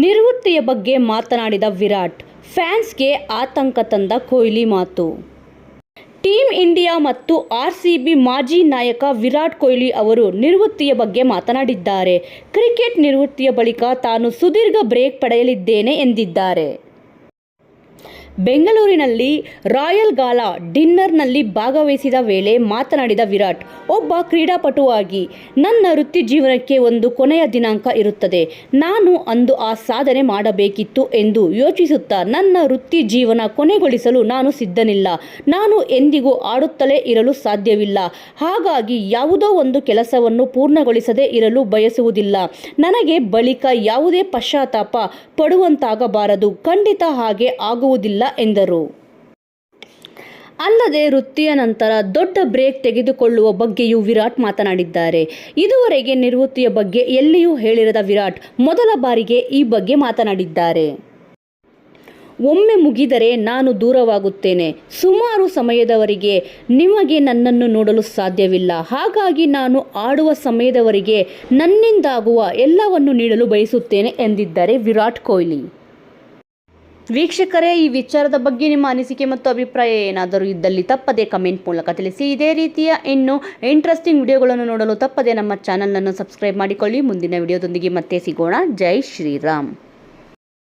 ನಿವೃತ್ತಿಯ ಬಗ್ಗೆ ಮಾತನಾಡಿದ ವಿರಾಟ್, ಫ್ಯಾನ್ಸ್ಗೆ ಆತಂಕ ತಂದ ಕೊಹ್ಲಿ ಮಾತು. ಟೀಮ್ ಇಂಡಿಯಾ ಮತ್ತು ಆರ್ಸಿಬಿ ಮಾಜಿ ನಾಯಕ ವಿರಾಟ್ ಕೊಹ್ಲಿ ಅವರು ನಿವೃತ್ತಿಯ ಬಗ್ಗೆ ಮಾತನಾಡಿದ್ದಾರೆ. ಕ್ರಿಕೆಟ್ ನಿವೃತ್ತಿಯ ಬಳಿಕ ತಾನು ಸುದೀರ್ಘ ಬ್ರೇಕ್ ಪಡೆಯಲಿದ್ದೇನೆ ಎಂದಿದ್ದಾರೆ. ಬೆಂಗಳೂರಿನಲ್ಲಿ ರಾಯಲ್ ಗಾಲಾ ಡಿನ್ನರ್ನಲ್ಲಿ ಭಾಗವಹಿಸಿದ ವೇಳೆ ಮಾತನಾಡಿದ ವಿರಾಟ್, ಒಬ್ಬ ಕ್ರೀಡಾಪಟುವಾಗಿ ನನ್ನ ವೃತ್ತಿ ಜೀವನಕ್ಕೆ ಒಂದು ಕೊನೆಯ ದಿನಾಂಕ ಇರುತ್ತದೆ. ನಾನು ಅಂದು ಆ ಸಾಧನೆ ಮಾಡಬೇಕಿತ್ತು ಎಂದು ಯೋಚಿಸುತ್ತಾ ನನ್ನ ವೃತ್ತಿ ಜೀವನ ಕೊನೆಗೊಳಿಸಲು ನಾನು ಸಿದ್ಧನಿಲ್ಲ. ನಾನು ಎಂದಿಗೂ ಆಡುತ್ತಲೇ ಇರಲು ಸಾಧ್ಯವಿಲ್ಲ. ಹಾಗಾಗಿ ಯಾವುದೋ ಒಂದು ಕೆಲಸವನ್ನು ಪೂರ್ಣಗೊಳಿಸದೇ ಇರಲು ಬಯಸುವುದಿಲ್ಲ. ನನಗೆ ಬಳಿಕ ಯಾವುದೇ ಪಶ್ಚಾತ್ತಾಪ ಪಡುವಂತಾಗಬಾರದು. ಖಂಡಿತ ಹಾಗೆ ಆಗುವುದಿಲ್ಲ. ಎಂದರು. ಅಲ್ಲದೆ ವೃತ್ತಿಯ ನಂತರ ದೊಡ್ಡ ಬ್ರೇಕ್ ತೆಗೆದುಕೊಳ್ಳುವ ಬಗ್ಗೆಯೂ ವಿರಾಟ್ ಮಾತನಾಡಿದ್ದಾರೆ. ಇದುವರೆಗೆ ನಿವೃತ್ತಿಯ ಬಗ್ಗೆ ಎಲ್ಲಿಯೂ ಹೇಳಿರದ ವಿರಾಟ್ ಮೊದಲ ಬಾರಿಗೆ ಈ ಬಗ್ಗೆ ಮಾತನಾಡಿದ್ದಾರೆ. ಒಮ್ಮೆ ಮುಗಿದರೆ ನಾನು ದೂರವಾಗುತ್ತೇನೆ. ಸುಮಾರು ಸಮಯದವರೆಗೆ ನಿಮಗೆ ನನ್ನನ್ನು ನೋಡಲು ಸಾಧ್ಯವಿಲ್ಲ. ಹಾಗಾಗಿ ನಾನು ಆಡುವ ಸಮಯದವರೆಗೆ ನನ್ನಿಂದಾಗುವ ಎಲ್ಲವನ್ನು ನೀಡಲು ಬಯಸುತ್ತೇನೆ ಎಂದಿದ್ದಾರೆ ವಿರಾಟ್ ಕೊಹ್ಲಿ. ವೀಕ್ಷಕರೇ, ಈ ವಿಚಾರದ ಬಗ್ಗೆ ನಿಮ್ಮ ಅನಿಸಿಕೆ ಮತ್ತು ಅಭಿಪ್ರಾಯ ಏನಾದರೂ ಇದ್ದಲ್ಲಿ ತಪ್ಪದೆ ಕಮೆಂಟ್ ಮೂಲಕ ತಿಳಿಸಿ. ಇದೇ ರೀತಿಯ ಇನ್ನು ಇಂಟ್ರೆಸ್ಟಿಂಗ್ ವಿಡಿಯೋಗಳನ್ನು ನೋಡಲು ತಪ್ಪದೆ ನಮ್ಮ ಚಾನಲನ್ನು ಸಬ್ಸ್ಕ್ರೈಬ್ ಮಾಡಿಕೊಳ್ಳಿ. ಮುಂದಿನ ವಿಡಿಯೋದೊಂದಿಗೆ ಮತ್ತೆ ಸಿಗೋಣ. ಜೈ ಶ್ರೀರಾಮ್.